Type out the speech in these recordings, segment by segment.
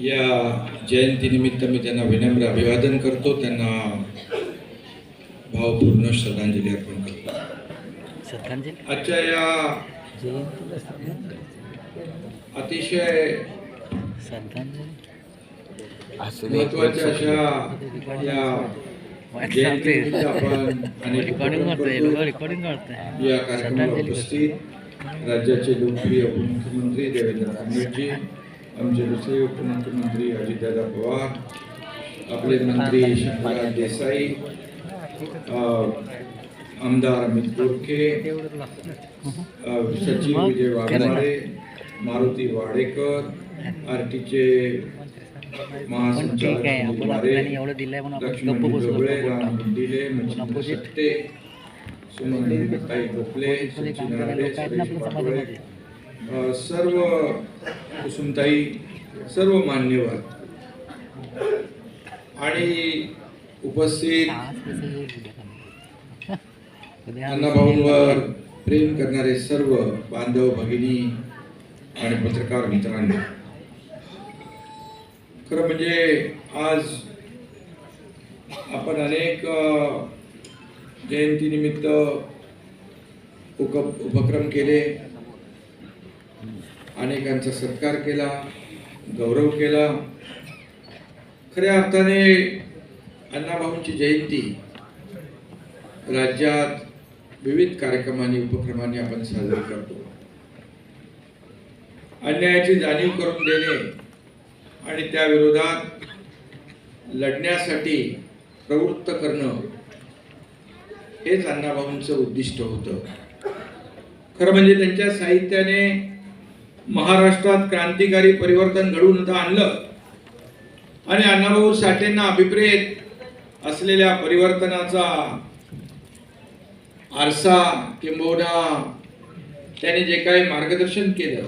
या जयंतीनिमित्त मी त्यांना विनम्र अभिवादन करतो. त्यांना भावपूर्ण श्रद्धांजली अर्पण करतो. श्रद्धांजली? आजच्या या अतिशय श्रद्धांजली? महत्त्वाच्या अशा या जयंतीनिमित्त आपण अनेक या कार्यक्रमाला उपस्थित राज्याचे लोकप्रिय उपमुख्यमंत्री देवेंद्र फडणवीसजी आमचे दुसरे उपमुख्यमंत्री अजितदादा पवार आपले मंत्री शंकरराज देसाई आमदार अमित गोरखे सचिव विजय वाघमारे मारुती वाडेकर आर टीचे. सत्ते सुमन ताई गोखले Opposite सचिन ना सुरेश पाटोळे, सर्व कुसुमताई सर्व मान्यवर. आणि उपस्थित अण्णाभाऊंवर प्रेम करणारे सर्व बांधव भगिनी आणि पत्रकार मित्रांनो. खरं म्हणजे आज आपण अनेक जयंतीनिमित्त उप उपक्रम केले. अनेकांचा सत्कार केला गौरव केला. खऱ्या अर्थाने अण्णाभाऊंची जयंती राज्यात विविध कार्यक्रमांनी उपक्रमांनी आपण साजरी करतो. अन्यायाची जाणीव करून देणे आणि त्या विरोधात लढण्यासाठी प्रवृत्त करणं हेच अण्णाभाऊंचं उद्दिष्ट होतं. खरं म्हणजे त्यांच्या साहित्याने महाराष्ट्रात क्रांतिकारी परिवर्तन घडवून आणलं. आणि अण्णाभाऊ साठेंना अभिप्रेत असलेल्या परिवर्तनाचा आरसा किंबहुना त्याने जे काही मार्गदर्शन केलं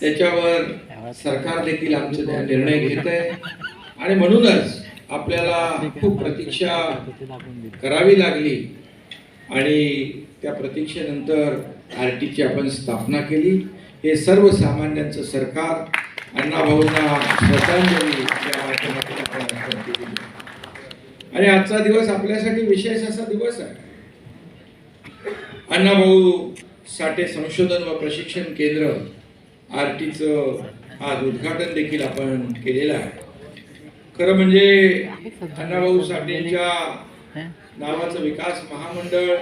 त्याच्यावर सरकार देखील आमचं निर्णय घेत आहे. आणि म्हणूनच आपल्याला खूप प्रतीक्षा करावी लागली. आणि त्या प्रतीक्षेनंतर आर टीची आपण स्थापना केली. हे सर्वसामान्यांचं सरकार अण्णाभाऊंना श्रद्धांजली या माध्यमातून आपण अर्पण केली. आणि आजचा दिवस आपल्यासाठी विशेष असा दिवस आहे. अण्णाभाऊ साठे संशोधन व प्रशिक्षण केंद्र आर टीचं आज उद्घाटन देखील आपण केलेलं आहे. खरं म्हणजे अण्णाभाऊ साठेंच्या? नावाचं विकास महामंडळ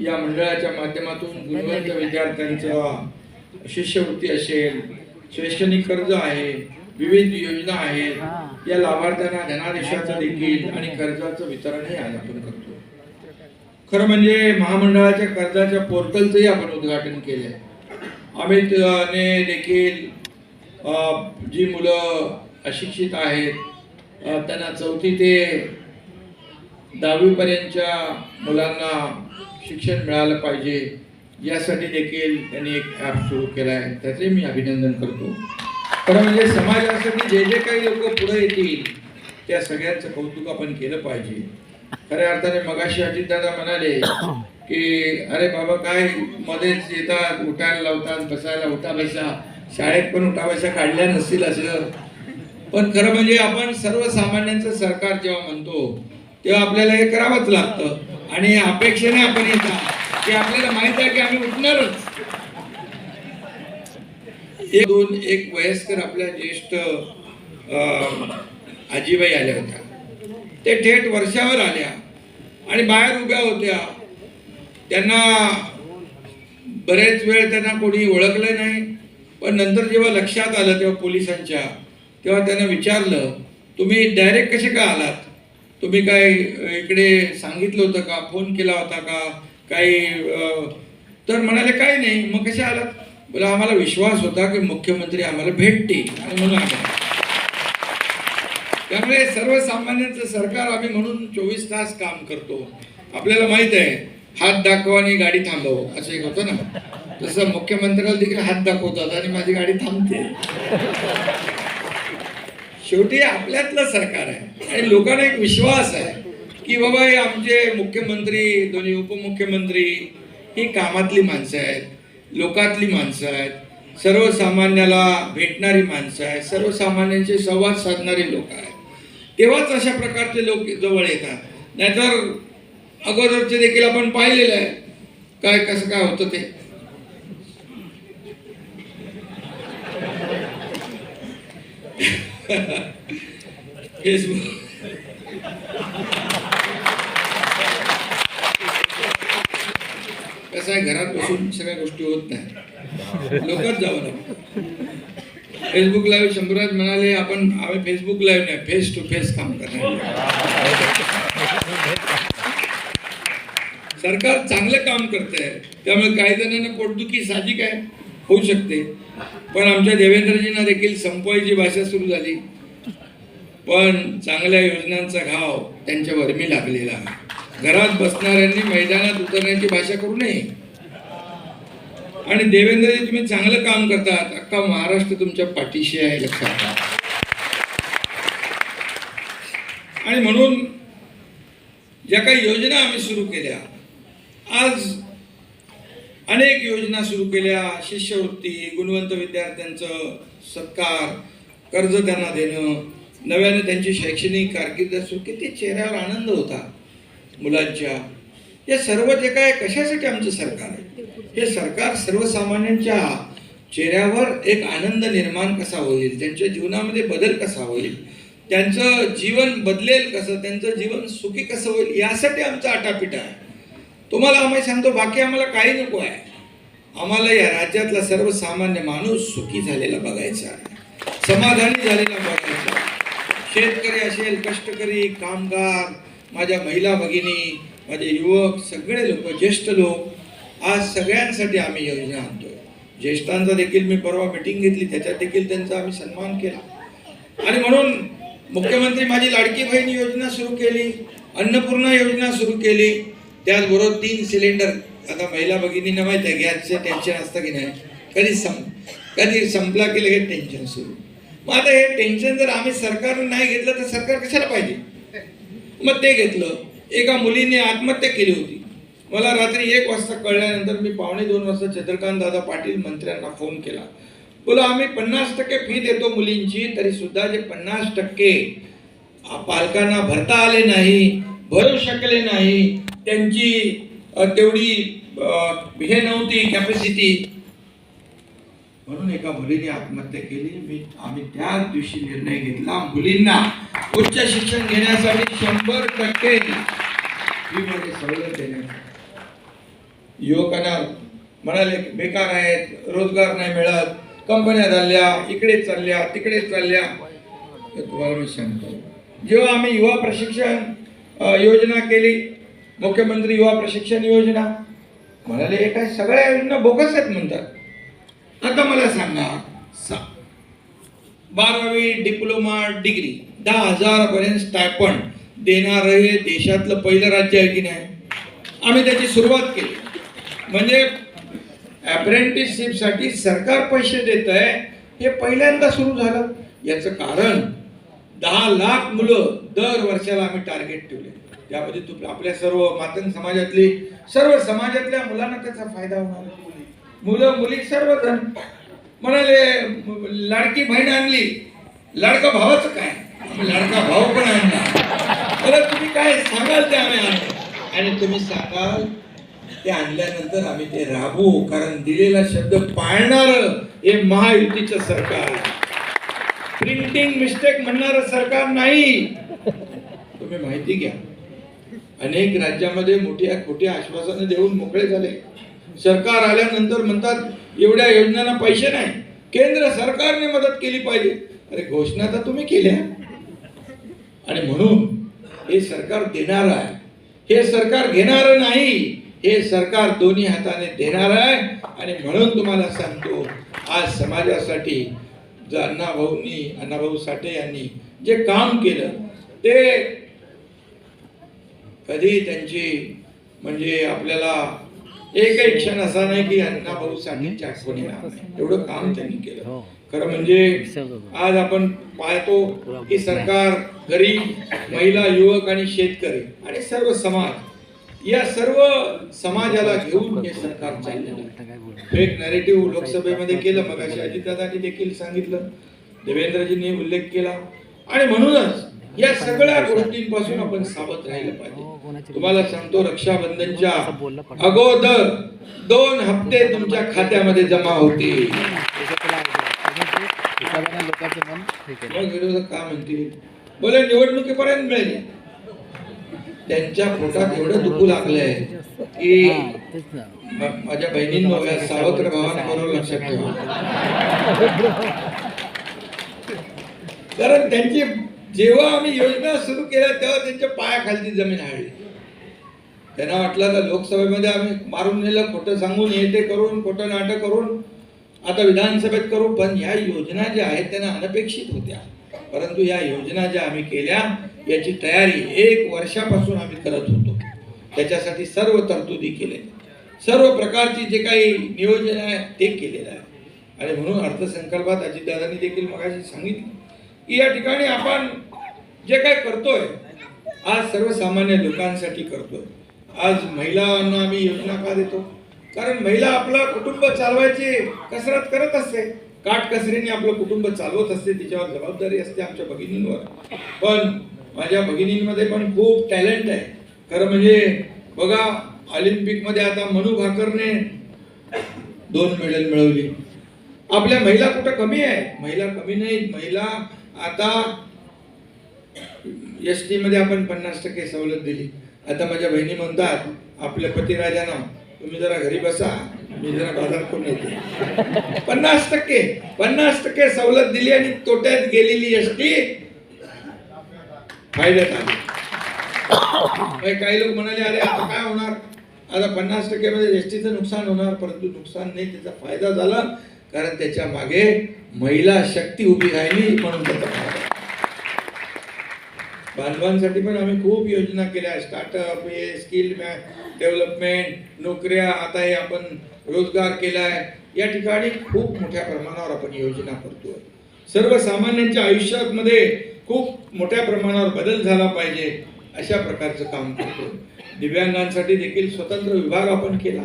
या मंडळाच्या माध्यमातून गुणवंत विद्यार्थ्यांचं शिष्यवृत्ती असेल शैक्षणिक कर्ज आहे विविध योजना आहेत या लाभार्थ्यांना धनादेशाचं देखील आणि कर्जाचं वितरणही आज आपण करतो. खरं म्हणजे महामंडळाच्या कर्जाच्या पोर्टलचंही आपण उद्घाटन केलंय. अमित अ, ने देखील जी मुलं अशिक्षित आहेत त्यांना चौथी ते दहावीपर्यंतच्या मुलांना शिक्षण मिळालं पाहिजे यासाठी देखील त्यांनी एक ॲप सुरू केला आहे. त्याचे मी अभिनंदन करतो. खरं म्हणजे समाजासाठी जे जे काही लोक पुढे येतील त्या सगळ्यांचं कौतुक आपण केलं पाहिजे. खऱ्या अर्थाने मगाशी अजितदादा म्हणाले की अरे बाबा काय मध्येच येतात उठायला लावतात बसायला उठा बसा. शाळेत पण उठा बसा काढल्या नसतील असं. पण खरं म्हणजे आपण सर्वसामान्यांचं सरकार जेव्हा म्हणतो तेव्हा आपल्याला हे करावंच लागतं. आणि अपेक्षेने आपण येतात की आपल्याला माहीत आहे की आम्ही उठणारच. एक दोन एक वयस्कर आपल्या ज्येष्ठ आजीबाई आल्या होत्या. ते थेट वर्षावर आल्या. आणि बाहेर उभ्या होत्या. त्यांना बरेच वेळ त्यांना कोणी ओळखलं नाही. पण नंतर जेव्हा लक्षात आलं तेव्हा पोलिसांच्या तेव्हा त्यांना विचारलं तुम्ही डायरेक्ट कसे का आलात? तुम्ही काय इकडे सांगितलं होतं का? फोन केला होता का? काही तर म्हणाले काही नाही. मग कसे आलात? बोला आम्हाला विश्वास होता की मुख्यमंत्री आम्हाला भेटतील. आणि म्हणून आम्ही त्यामुळे सर्वसामान्यांचं सरकार आम्ही म्हणून चोवीस तास काम करतो. आपल्याला माहीत आहे हात दाखवा आणि गाडी थांबव असं एक होतं ना. तसं मुख्यमंत्र्याला देखील हात दाखवतात आणि माझी गाडी थांबते. शेवटी आपल्यातलं सरकार आहे. आणि लोकांना एक विश्वास आहे की बाबा हे आमचे मुख्यमंत्री दोन्ही उपमुख्यमंत्री ही कामातली माणसं आहेत लोकातली माणसं आहेत सर्वसामान्याला भेटणारी माणसं आहेत सर्वसामान्यांचे संवाद साधणारी लोक आहेत. तेव्हाच अशा प्रकारचे लोक जवळ येतात. नाहीतर अगोदरचे देखील आपण पाहिलेलं आहे. काय कसं काय होतं ते? फेसबुक कसं आहे घरात बसून सगळ्या गोष्टी होत नाही. लोकच जावं लागतं फेसबुक लाईव्ह शंभराज म्हणाले आपण आम्ही फेसबुक लाईव्ह नाही फेस टू फेस काम करणार सरकार चांगलं काम करत आहे त्यामुळे काही जणांना पोटदुखी साहजिक आहे. होऊ शकते. पण आमच्या देवेंद्रजींना देखील संपवायची भाषा सुरू झाली. पण चांगल्या योजनांचा घाव त्यांच्या वर्मी लागलेला आहे. घरात बसणाऱ्यांनी मैदानात उतरण्याची भाषा करू नये. आणि देवेंद्रजी तुम्ही चांगलं काम करतात. अख्खा महाराष्ट्र तुमच्या पाठीशी आहे लक्षात आणि म्हणून ज्या काही योजना आम्ही सुरू केल्या आज अनेक योजना सुरू केल्या. शिष्यवृत्ती गुणवंत विद्यार्थ्यांचं सत्कार कर्ज त्यांना देणं नव्याने त्यांची शैक्षणिक कारकीर्द सुरू किती चेहऱ्यावर आनंद होता मुलांच्या. हे सर्व जे काय कशासाठी आमचं सरकार आहे? हे सरकार सर्वसामान्यांच्या चेहऱ्यावर एक आनंद निर्माण कसा होईल? त्यांच्या जीवनामध्ये बदल कसा होईल? त्यांचं जीवन बदलेल कसं? त्यांचं जीवन सुखी कसं होईल? यासाठी आमचा आटापिटा आहे. तुम्हाला आम्ही सांगतो बाकी आम्हाला काही नको आहे. आम्हाला या राज्यातला सर्वसामान्य माणूस सुखी झालेला बघायचा आहे. समाधानी झालेला बघायचा शेतकरी असेल कष्टकरी कामगार माझ्या महिला भगिनी माझे युवक सगळे लोक ज्येष्ठ लोक आज सगळ्यांसाठी आम्ही योजना आणतोय. ज्येष्ठांचा देखील मी परवा मिटिंग घेतली त्याच्यात देखील त्यांचा आम्ही सन्मान केला. आणि म्हणून मुख्यमंत्री माझी लाडकी बहीण योजना सुरू केली अन्नपूर्णा योजना सुरू केली त्याचबरोबर तीन सिलेंडर आता महिला भगिनींना माहिती आहे गॅसचं टेन्शन असतं की नाही? कधी सं कधी संपला की लगेच टेन्शन सुरू. मग आता हे टेन्शन जर आम्ही सरकारनं नाही घेतलं तर सरकार कशाला पाहिजे? मग ते घेतलं. एका मुलीने आत्महत्या केली होती. मला रात्री एक वाजता कळल्यानंतर मी पावणे दोन वाजता चंद्रकांत दादा पाटील मंत्र्यांना फोन केला. बोला आम्ही पन्नास टक्के फी देतो मुलींची तरी सुद्धा जे पन्नास टक्के पालकांना भरता आले नाही भरू शकले नाही. त्यांची तेवढी हे नव्हती कॅपॅसिटी म्हणून एका मुलीने आत्महत्या केली. मी आम्ही त्याच दिवशी निर्णय घेतला. मुलींना उच्च शिक्षण घेण्यासाठी शंभर टक्के फीमध्ये सवलत देण्यात युवकांना म्हणाले बेकार आहेत रोजगार नाही मिळत कंपन्या चालल्या इकडे चालल्या तिकडे चालल्या. तर तुम्हाला मी सांगतो जेव्हा आम्ही युवा प्रशिक्षण योजना केली. मुख्यमंत्री युवा प्रशिक्षण योजना. म्हणाले हे काय सगळ्या योजना बोगस आहेत म्हणतात. आता मला सांगा सा बारावी डिप्लोमा डिग्री दहा हजारपर्यंत स्टायपंड देणारं हे देशातलं पहिलं राज्य आहे की नाही? आम्ही त्याची सुरुवात केली. म्हणजे अप्रेंटिसशिपसाठी सरकार पैसे देत आहे हे पहिल्यांदा सुरू झालं. याचं कारण दहा लाख मुलं दर वर्षाला आम्ही टार्गेट ठेवले. त्यामध्ये तू आपल्या सर्व मातंग समाजातली सर्व समाजातल्या मुलांना त्याचा फायदा होणार मुलं मुली सर्वजण म्हणाले लाडकी बहीण आणली लाडका भावाचं काय? लाडका भाऊ पण आणला बरं तुम्ही काय सांगाल ते आम्ही आणतो आणि तुम्ही सांगाल ते आणल्यानंतर आम्ही ते राबवू कारण दिलेला शब्द पाळणार हे महायुतीचं सरकार आहे. प्रिंटिंग मिस्टेक म्हणणार सरकार नाही. तुम्ही माहिती घ्या. अनेक राज्यामध्ये मोठ्या खोट्या आश्वासनं देऊन मोकळे झाले. सरकार आल्यानंतर म्हणतात एवढ्या योजनांना पैसे नाही. केंद्र सरकारने मदत केली पाहिजे. अरे घोषणा तर तुम्ही केल्या. आणि म्हणून हे सरकार देणार आहे. हे सरकार घेणार नाही. हे सरकार दोन्ही हाताने देणार आहे. आणि म्हणून तुम्हाला सांगतो आज समाजासाठी जर अण्णाभाऊंनी अण्णाभाऊ साठे यांनी जे काम केलं ते कधी त्यांची म्हणजे आपल्याला एकही क्षण असा नाही की अण्णाभाऊ साठेंची आठवण येणार नाही. एवढं काम त्यांनी केलं. खरं म्हणजे आज आपण पाहतो की सरकार गरीब महिला युवक आणि शेतकरी आणि सर्व समाज या सर्व समाजाला घेऊन हे सरकार चाललेलं एक नॅरेटिव्ह लोकसभेमध्ये केलं मग अशी अजितदादांनी देखील सांगितलं. देवेंद्रजींनी उल्लेख केला. आणि म्हणूनच या सगळ्या गोष्टींपासून आपण सावध राहिलं पाहिजे. तुम्हाला सांगतो रक्षाबंधनच्या अगोदर दोन हप्ते तुमच्या खात्यामध्ये जमा होतील मग विरोधक काय म्हणतील? बोले निवडणुकीपर्यंत मिळेल. त्यांच्या पोटात एवढं दुखू लागलंय की माझ्या बहिणींनो या सावत्र भावांबरोबर लक्षात ठेवा. कारण त्यांची जेव्हा आम्ही योजना सुरू केल्या तेव्हा त्यांच्या पायाखालची जमीन हळली त्यांना वाटलं तर लोकसभेमध्ये आम्ही मारून नेलं खोटं सांगून हे ते करून खोटं नाटक करून आता विधानसभेत करू पण या योजना ज्या आहेत त्यांना अनपेक्षित होत्या. परंतु या योजना ज्या आम्ही केल्या याची तयारी एक वर्षापासून आम्ही करत होतो. त्याच्यासाठी सर्व तरतुदी केले सर्व प्रकारची जे काही नियोजन आहे ते केलेलं आहे. आणि म्हणून अर्थसंकल्पात अजितदादांनी देखील मगाशी सांगितलं की या ठिकाणी आपण जे काय करतोय आज सर्वसामान्य लोकांसाठी करतोय. आज महिलांना आम्ही योजना का देतो? कारण महिला आपला कुटुंब चालवायची कसरत करत असते. काटकसरीने आपलं कुटुंब चालवत असते तिच्यावर जबाबदारी असते आमच्या भगिनींवर. पण माझ्या भगिनींमध्ये पण खूप टॅलेंट आहे. खरं म्हणजे बघा ऑलिम्पिकमध्ये आता मनु भाकरने दोन मेडल मिळवली. आपल्या महिला कुठं कमी आहे? महिला कमी नाहीत महिला आता एस टी मध्ये आपण पन्नास टक्के सवलत दिली. आता माझ्या बहिणी म्हणतात आपल्या पतिराजांना तुम्ही जरा घरी बसा मी जरा बाजार कोण येते पन्नास टक्के पन्नास टक्के सवलत दिली आणि तोट्यात गेलेली एस टी फायद्यात आली. काही लोक म्हणाले अरे आता काय होणार? आता पन्नास टक्के मध्ये एस टीचं नुकसान होणार परंतु नुकसान नाही त्याचा फायदा झाला कारण त्याच्यामागे महिला शक्ती उभी राहिली म्हणून त्याचा फायदा बांधवांसाठी पण आम्ही खूप योजना केल्या स्टार्टअप हे स्किल डेव्हलपमेंट नोकऱ्या आता हे आपण रोजगार केलाय. या ठिकाणी खूप मोठ्या प्रमाणावर आपण योजना करतोय. सर्वसामान्यांच्या आयुष्यामध्ये खूप मोठ्या प्रमाणावर बदल झाला पाहिजे अशा प्रकारचं काम करतो दिव्यांगांसाठी देखील स्वतंत्र विभाग आपण केला.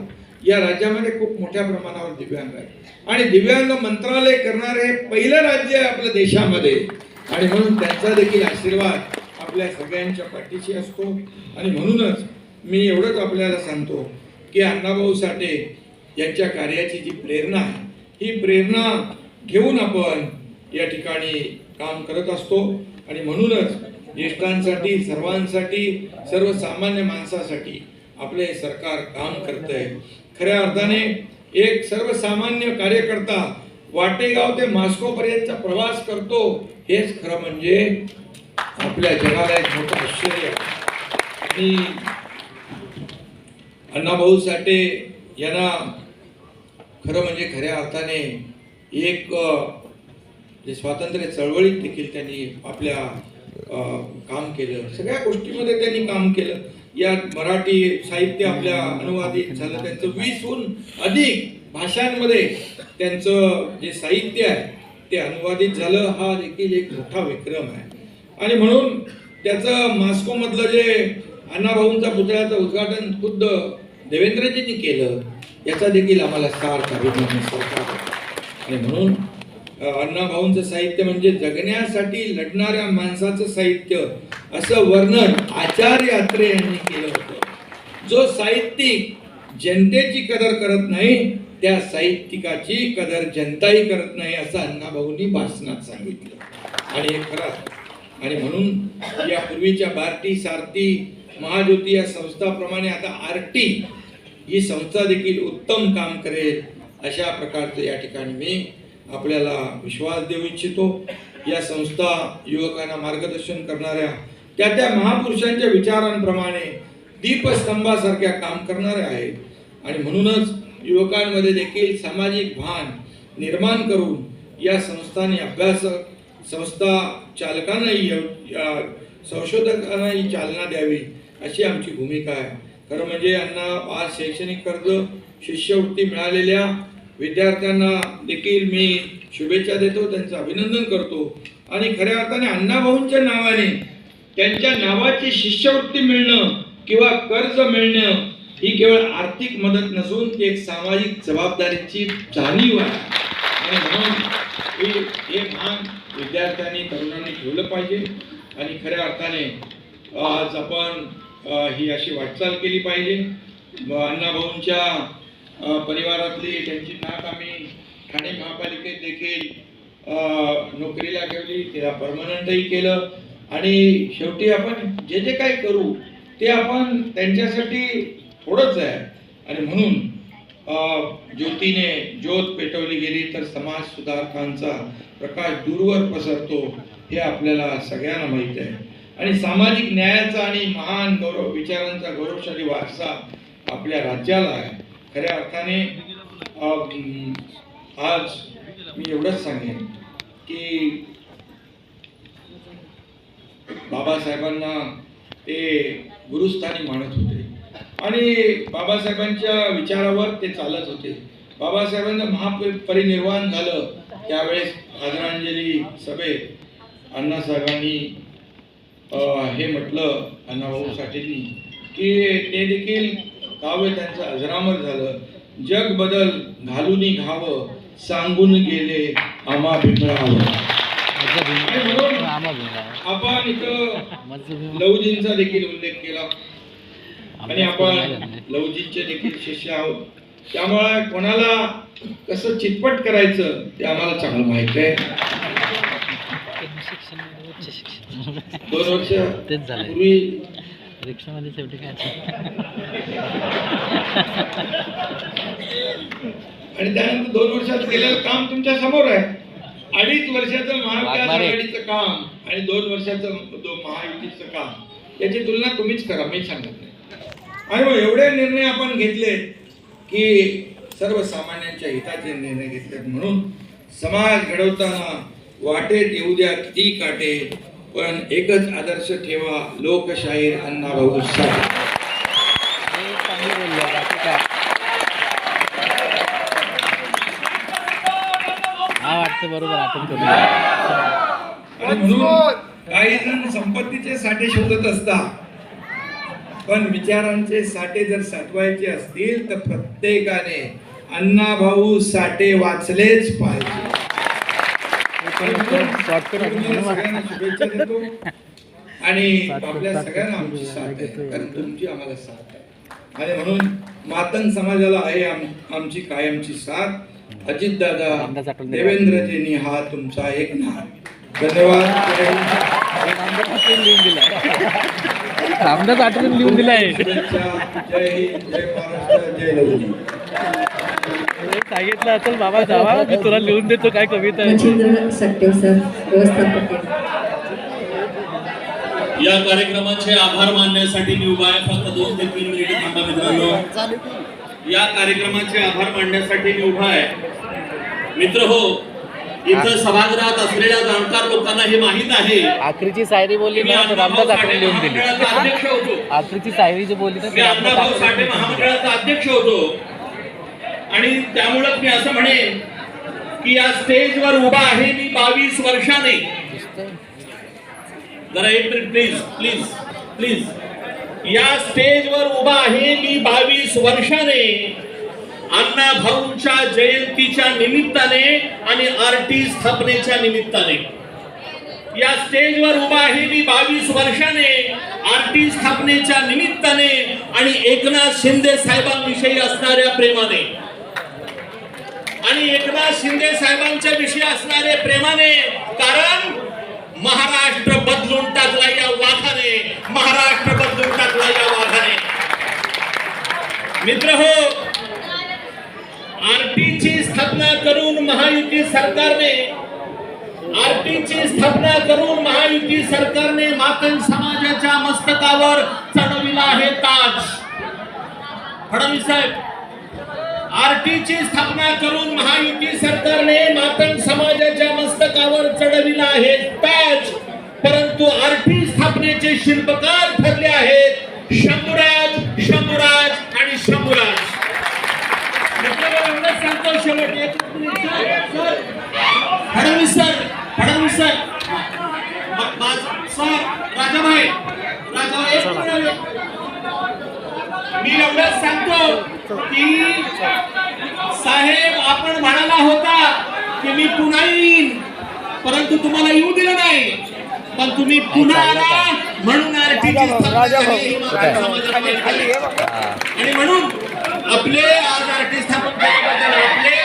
या राज्यामध्ये खूप मोठ्या प्रमाणावर दिव्यांग आहेत. आणि दिव्यांग मंत्रालय करणारे हे पहिलं राज्य आहे आपल्या देशामध्ये. आणि म्हणून त्यांचा देखील आशीर्वाद आपल्या सगळ्यांच्या पाठीशी असतो. आणि म्हणूनच मी एवढंच आपल्याला सांगतो की अण्णाभाऊ साठे यांच्या कार्याची जी प्रेरणा आहे ही प्रेरणा घेऊन आपण या ठिकाणी काम करत असतो. आणि म्हणूनच ज्येष्ठांसाठी सर्वांसाठी सर्वसामान्य माणसासाठी आपले सरकार काम करत आहे खऱ्या अर्थाने एक सर्वसामान्य कार्यकर्ता वाटेगाव ते मास्कोपर्यंतचा प्रवास करतो हेच खरं म्हणजे आपल्या जगाला एक मोठं आश्चर्य आणि अण्णाभाऊ साठे यांना खरं म्हणजे खऱ्या अर्थाने एक जे स्वातंत्र्य चळवळीत देखील त्यांनी आपल्या काम केलं. सगळ्या गोष्टीमध्ये त्यांनी काम केलं. यात मराठी साहित्य आपल्या अनुवादित झालं. त्यांचं वीसहून अधिक भाषांमध्ये त्यांचं जे साहित्य आहे ते अनुवादित झालं. हा देखील एक मोठा विक्रम आहे. आणि म्हणून त्याचं मॉस्कोमधलं जे अण्णाभाऊंचा पुतळ्याचं उद्घाटन खुद्द देवेंद्रजींनी केलं याचा देखील आम्हाला सार्थ अभिमान आणि म्हणून अण्णाभाऊंचं साहित्य म्हणजे जगण्यासाठी लढणाऱ्या माणसाचं साहित्य असं वर्णन आचार्य अत्रे यांनी केलं होतं. जो साहित्यिक जनतेची कदर करत नाही त्या साहित्यिकाची कदर जनताही करत नाही असं अण्णाभाऊंनी भाषणात सांगितलं. आणि हे खरं आणि म्हणून या पूर्वीच्या भारती सारथी महाज्योती या संस्थाप्रमाणे आता आरटी ही संस्था देखील उत्तम काम करेल अशा प्रकारचं या ठिकाणी मी आपल्याला विश्वास देऊ इच्छितो. या संस्था युवकांना मार्गदर्शन करणाऱ्या त्या त्या महापुरुषांच्या विचारांप्रमाणे दीपस्तंभासारख्या काम करणाऱ्या आहेत. आणि म्हणूनच युवकांमध्ये देखील सामाजिक भान निर्माण करून या संस्थांनी अभ्यास संस्था चालकांनाही या संशोधकांनाही चालना द्यावी अशी आमची भूमिका आहे. खरं म्हणजे यांना आज शैक्षणिक कर्ज शिष्यवृत्ती मिळालेल्या विद्यार्थ्यांना देखील मी शुभेच्छा देतो त्यांचं अभिनंदन करतो. आणि खऱ्या अर्थाने अण्णाभाऊंच्या नावाने त्यांच्या नावाची शिष्यवृत्ती मिळणं किंवा कर्ज मिळणं ही केवळ आर्थिक मदत नसून ती एक सामाजिक जबाबदारीची जाणीव आहे. आणि म्हणून हे हे भान विद्यार्थ्यांनी तरुणांनी ठेवलं पाहिजे. आणि खऱ्या अर्थाने आज आपण ही अशी वाटचाल केली पाहिजे. अण्णाभाऊंच्या परिवारातली त्यांची नाक आम्ही ठाणे महापालिकेत देखील नोकरीला ठेवली तिला परमनंटही केलं. आणि शेवटी आपण जे जे काही करू ते आपण त्यांच्यासाठी थोडंच आहे. आणि म्हणून ज्योतीने ज्योत पेटवली गेली तर समाज सुधारकांचा प्रकाश दूरवर पसरतो हे आपल्याला सगळ्यांना माहीत आहे. आणि सामाजिक न्यायाचा आणि महान गौरव विचारांचा गौरवशाली वारसा आपल्या राज्याला आहे. खऱ्या अर्थाने आज मी एवढंच सांगेन की बाबासाहेबांना ते गुरुस्थानी मानत होते. आणि बाबासाहेबांच्या विचारावर ते चालत होते. बाबासाहेबांचं महापरिनिर्वाण झालं त्यावेळेस आदरांजली सभेत अण्णासाहेबांनी हे म्हटलं अण्णाभाऊ साठेंनी की ते देखील काव्य त्यांचं अजरामर झालं. जग बदल घालून घावं सांगून गेले आम्हा भिंगळावं आपण इथं लवजींचा देखील उल्लेख केला. आणि आपण लवजींचे देखील शिष्य आहोत. त्यामुळे कोणाला कसं चितपट करायचं ते आम्हाला चांगलं माहीत आहे. शिक्षण उच्च शिक्षण. दोन वर्ष तेच झालंय. पूर्वी रिक्षामध्ये शेवटी काय आणि त्यानंतर दोन वर्षात केलेलं काम तुमच्यासमोर आहे अडीच वर्षाचं महाविकास. आघाडीचं काम आणि दोन वर्षाचं महायुतीचं काम याची तुलना तुम्हीच करा मी सांगत नाही आणि एवढे निर्णय आपण घेतले की सर्वसामान्यांच्या हिताचे निर्णय घेतले म्हणून समाज घडवताना वाटेत येऊ द्या किती काटे पण एकच आदर्श ठेवा लोकशाहीर अण्णाभाऊ हा काही जण संपत्तीचे साठे शोधत असतात. पण विचारांचे साठे जर साठवायचे असतील तर प्रत्येकाने अण्णाभाऊ साठे वाचलेच पाहिजे. सगळ्यांना शुभेच्छा देतो आणि आपल्या सगळ्यांना आमची साथ आहे. सात- कारण तुमची आम्हाला साथ आहे. आणि म्हणून मातंग समाजाला आहे आम- आमची कायमची साथ. रामदास आठवले. देवेंद्रजींनी हा तुमचा एक नाव धन्यवाद. रामदास आठवून लिहून दिलाय. जय हिंद जय महाराष्ट्र जय लवजी सांगितलं असेल बाबा जावा मी तुला लिहून देतो काय कविता व्यवस्थापकीय या कार्यक्रमाचे आभार मानण्यासाठी मी उभा आहे. फक्त दोन ते तीन मिनिटे थांबा मित्रांनो. या कार्यक्रमाचे आभार मानण्यासाठी मी उभा आहे. मित्र हो इथं सभागृहात असलेल्या जाणकार लोकांना हे माहीत आहे. आखरीची सायरी बोलली ना रामदास साठे आठवून लिहून दिली. महामंडळाचा अध्यक्ष होतो. आखरीची सायरी जी बोलली ना रामदास दिली. महामंडळाचा अध्यक्ष होतो. आणि त्यामुळं मी असं म्हणेन की या स्टेजवर उभा आहे मी बावीस वर्षाने. जरा एक मिनिट प्लीज प्लीज प्लीज या स्टेजवर उभा आहे मी बावीस वर्षाने. अण्णा भाऊंच्या जयंतीच्या निमित्ताने आणि आरटी स्थापनेच्या निमित्ताने. या स्टेजवर उभा आहे मी बावीस वर्षाने आरटी स्थापनेच्या निमित्ताने आणि एकनाथ शिंदे साहेबांविषयी असणाऱ्या प्रेमाने. आणि एकनाथ शिंदे साहेबांच्या विषयी असणारे प्रेमाने कारण महाराष्ट्र बदलून टाकला या वाघाने महाराष्ट्र बदलून टाकला या वाघाने. मित्र हो आरटीची स्थापना करून महायुती सरकारने आरटीची स्थापना करून महायुती सरकारने मातंग समाजाच्या मस्तकावर चढविला आहे ताज. फडणवीस साहेब आरटीची स्थापना करून महायुती सरकारने मातंग समाजाच्या मस्तकावर चढविला आहे. ताज परंतु आरटी स्थापनेचे शिल्पकार ठरले आहेत. शंभूराज शंभूराज आणि शंभूराज. मित्रांनो, सांगतो शेवट. Sir. Fadnavis sir. Fadnavis sir sir Rajabhai. Rajabhai मी एवढंच सांगतो. की साहेब आपण म्हणाला होता की मी पुन्हा येईन परंतु तुम्हाला येऊ दिलं नाही. पण तुम्ही पुन्हा आला म्हणून. आणि म्हणून आपले आज आरटी स्थापन केल्याबद्दल आपले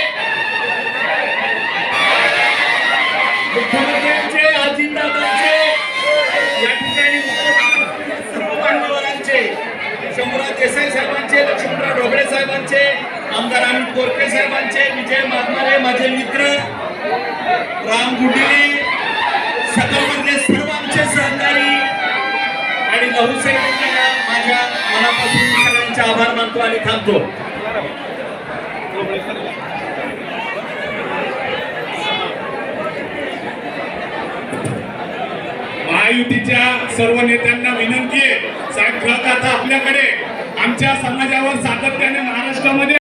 शंभूराज देसाई साहेबांचे लक्ष्मणराव ढोबळे साहेबांचे आमदार अमित कोरके साहेबांचे विजय मागणारे माझे मित्र राम गुंडिले सकलमधले सर्व आमचे सहकारी आणि लहू साहेबांना माझ्या मनापासून सगळ्यांचे आभार मानतो आणि थांबतो. महायुतीच्या सर्व नेत्यांना विनंती आहे. साहेब आता आपल्याकडे. आमच्या समाजावर सातत्याने महाराष्ट्रामध्ये